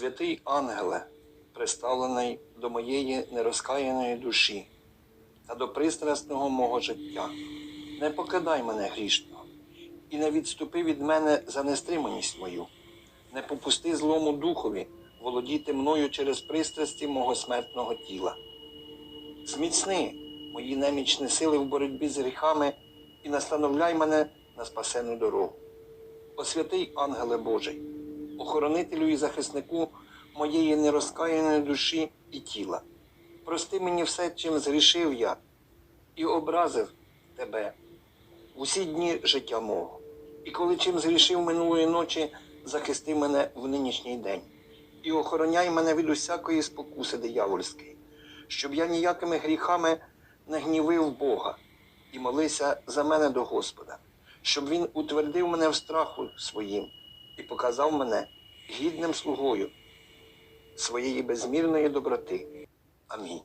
Святий ангеле, приставлений до моєї нерозкаяної душі та до пристрасного мого життя, не покидай мене грішного і не відступи від мене за нестриманість мою, не попусти злому духові володіти мною через пристрасті мого смертного тіла. Зміцни мої немічні сили в боротьбі з гріхами і настановляй мене на спасену дорогу. О святий ангеле Божий, охоронителю і захиснику моєї нерозкаяної душі і тіла. Прости мені все, чим згрішив я, і образив тебе усі дні життя мого. І коли чим згрішив минулої ночі, захисти мене в нинішній день, і охороняй мене від усякої спокуси диявольської, щоб я ніякими гріхами не гнівив Бога, і молися за мене до Господа, щоб Він утвердив мене в страху своїм і показав мене гідним слугою своєї безмірної доброти. Амінь.